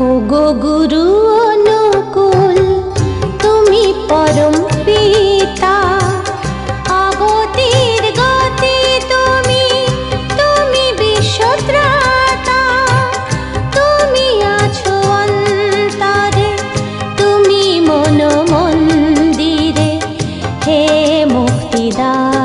ও গুরু অনুকূল, তুমি পরম পিতা। আগতির গতি তুমি তুমি বিশ্বত্রাতা। তুমি আছো অন্তরে, তুমি মন মন্দিরে হে মুক্তিদা